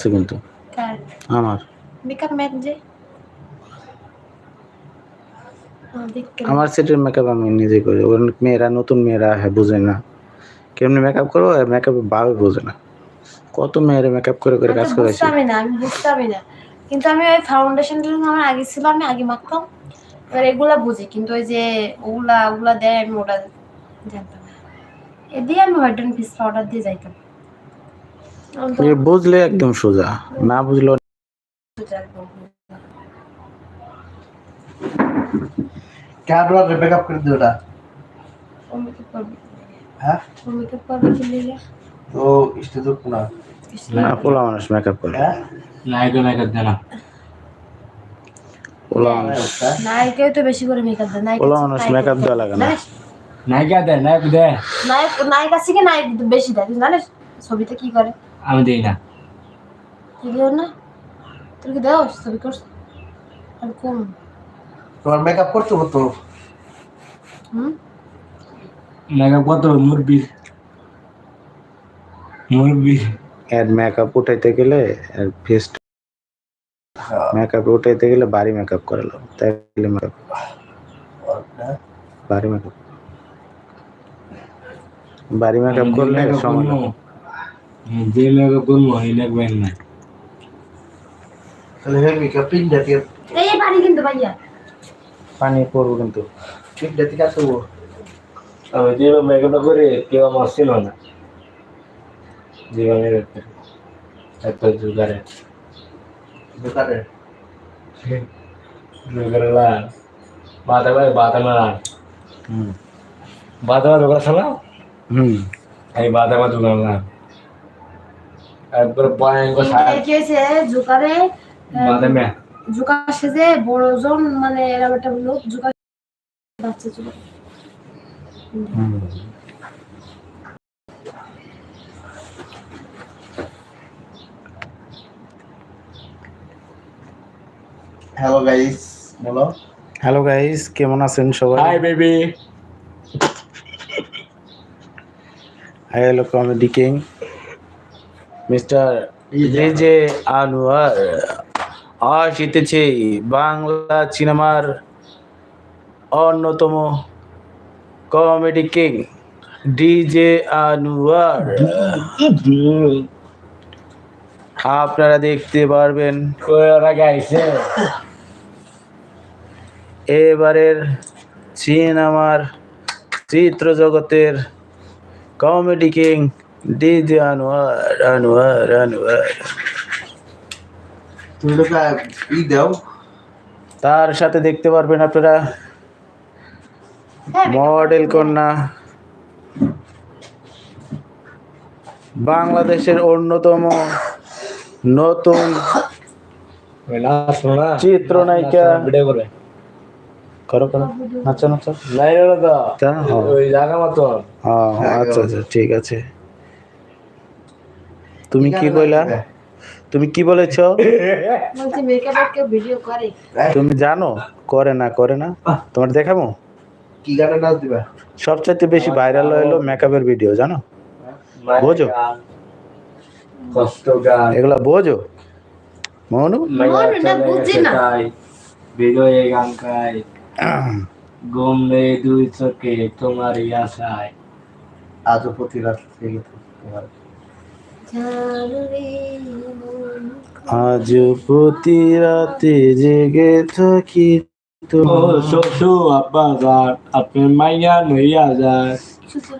আছে কিন্তু। কার? আমার। মেকআপ ম্যান যে? হ্যাঁ, আমার সেটের মেকআপ আমি নিজে করি। ওর মেয়েরা নতুন মেয়েরা হ্যাঁ বোঝে না। কেমনি মেকআপ করব মেকআপ ভাবে বোঝে না। কত মেয়েরা মেকআপ করে করে কাজ আমি করেছি বুঝতামই না আমি বুঝতামই না। কিন্তু আমি ওই আমার আগে ছিল আমি আগে মাখতাম। এবার এগুলা বুঝি কিন্তু ওই যে ওগুলা ওগুলা দেয় আমি ওটা জানতাম এ দিয়ে আমি হোয়াইট অ্যান্ড পিস পাউডার দিয়ে যাইতাম। বুঝলে একদম সোজা না বুঝলো বেশি করে মেকআপ পোলা মেকআপ দেওয়া লাগে না। নায়িকা দেয় নায়ক দেয়। নায়ক নায়িকা থেকে নায়ক বেশি দেয় জানিস? ছবিতে কি করে? আমি দিই না। কি দিও না? তোর কি দেও ছবি করছ? আর কম তোমার মেকআপ করতে হতো হুম? মেকআপ কত মুরবির মুরবির এর মেকআপ উঠাইতে গেলে এর ফেস মেকআপ উঠাইতে গেলে বাড়ি মেকআপ করালো তাইলে মেকআপ বাড়ি মেকআপ বাড়ি মেকআপ করলে সময়। যে মেকআপ করব এই লাগবেন না। তাহলে হে মেকআপ পিন জাতীয়? এই পানি কিন্তু ভাইয়া। পানি পড়ব কিন্তু। পিন জাতীয় করব আমি যে মেকআপটা করে কেউ আমার ছিল না। জীবনে এত জুগারে। দোকানে জুগারেলা বাতা করে বাতা মারা হুম। বাতা মারা দোকান শোনা হুম। এই বাতা মারা দোকান না একবার ভয়ঙ্কর সারা। কি হয়েছে জুকারে জুকা সেজে বড় মানে এরকম একটা লোক জুকা বাচ্চা ছিল। হ্যালো গাইস বলো হ্যালো গাইস কেমন আছেন সবাই? Hi baby hi hello comedy king mister J Anwar. আসিতেছে বাংলা সিনেমার অন্যতম কমেডি কিং ডিজে আনোয়ার। আপনারা দেখতে পারবেন। এবারের সিনেমার চিত্র জগতের comedy king DJ Anwar Anwar Anwar তুমি লোক ই দাও। তার সাথে দেখতে পারবেন আপনারা। হ্যাঁ, মডেল কন্যা। বাংলাদেশের অন্যতম নতুন চিত্রনায়িকা। করে করো করো নাচো নাচো। নাই হলো তো তা। ওই জায়গা মতো হ্যাঁ, আচ্ছা আচ্ছা ঠিক আছে। তুমি কি কইলা? তুমি কি বলেছ? বলছি মেকআপ কেউ ভিডিও করে? তুমি জানো? করে না করে না। তোমার দেখাবো? কি গানে নাচ দিবা? সবচাইতে বেশি ভাইরাল হলো মেকআপের ভিডিও জানো? বোঝো? কষ্ট গান। এগুলা বোঝো? মনু? মনে না, বুঝি না। বিজয়ে গান গাই দুই চোখে তোমারই আশায়। আজও প্রতি রাত থেকে গেছে তোমার। আজ প্রতি রাতে জেগে থাকি তো। শ্বশুর আব্বা যান আপনার মাইয়া নইয়া যায়।